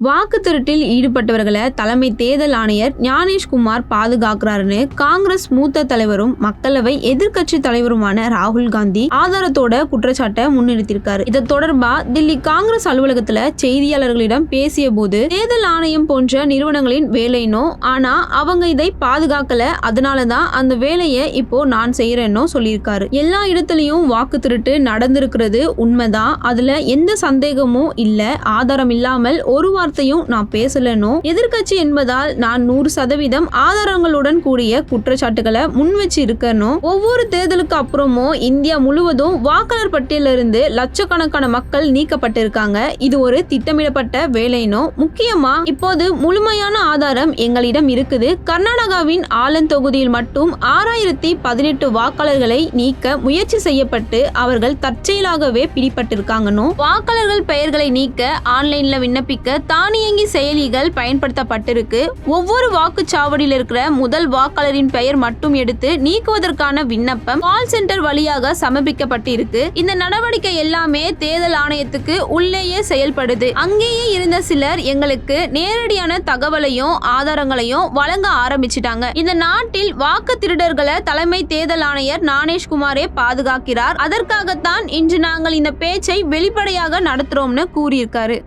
வாக்கு திருட்டில் ஈடுபட்டவர்களை தலைமை தேர்தல் ஆணையர் ஞானேஷ்குமார் பாதுகாக்கிறாருன்னு காங்கிரஸ் மூத்த தலைவரும் மக்களவை எதிர்க்கட்சி தலைவருமான ராகுல் காந்தி ஆதாரத்தோட குற்றச்சாட்டை முன்னிறுத்திருக்காரு இது தொடர்பா தில்லி காங்கிரஸ் அலுவலகத்துல செய்தியாளர்களிடம் பேசிய போது தேர்தல் ஆணையம் போன்ற நிறுவனங்களின் வேலைனோ ஆனா அவங்க இதை பாதுகாக்கல அதனாலதான் அந்த வேலையை இப்போ நான் செய்யறேன்னு சொல்லியிருக்காரு. எல்லா இடத்துலயும் வாக்கு திருட்டு நடந்திருக்கிறது உண்மைதான். அதுல எந்த சந்தேகமும் இல்ல ஆதாரம் இல்லாமல் ஒரு வார்த்தையும் நான் பேசலனோ? எதிர்க்கட்சி என்பதால் நான் நூறு சதவீதம் ஆதாரங்களுடன் கூடிய குற்றச்சாட்டுகளை முன் வச்சு இருக்கணும் ஒவ்வொரு தேர்தலுக்கு அப்புறமும் இந்தியா முழுவதும் வாக்காளர் பட்டியலிருந்து லட்சக்கணக்கான மக்கள் நீக்கப்பட்டிருக்காங்க. இது ஒரு திட்டமிடப்பட்ட வேலைனோ? முக்கியமா இப்போது முழுமையான ஆதாரம் எங்களிடம் இருக்குது. கர்நாடகாவின் ஆலன் தொகுதியில் மட்டும் ஆறாயிரத்தி பதினெட்டு வாக்காளர்களை நீக்க முயற்சி செய்யப்பட்டு அவர்கள் தற்செயலாகவே பிடிபட்டிருக்காங்கன்னு வாக்காளர்கள் பெயர்களை நீக்க ஆன்லைன்ல விண்ணப்பிக்க தானியங்கி செயலிகள் பயன்படுத்தப்பட்டிருக்கு. ஒவ்வொரு வாக்குச்சாவடியில் இருக்கிற முதல் வாக்காளரின் பெயர் மட்டும் எடுத்து நீக்குவதற்கான விண்ணப்பம் கால் சென்டர் வழியாக சமர்ப்பிக்கப்பட்டிருக்கு. இந்த நடவடிக்கை எல்லாமே தேர்தல் ஆணையத்துக்கு உள்ளேயே செயல்படுது. அங்கேயே இருந்த சிலர் எங்களுக்கு நேரடியான தகவலையும் ஆதாரங்களையும் வழங்க ஆரம்பிச்சிட்டாங்க. இந்த நாட்டில் வாக்கு திருடர்களை தலைமை தேர்தல் ஆணையர் ஞானேஷ்குமாரே பாதுகாக்கிறார். அதற்காகத்தான் இன்று நாங்கள் இந்த பேச்சை வெளிப்படையாக நடத்துறோம்னு கூறியிருக்காரு.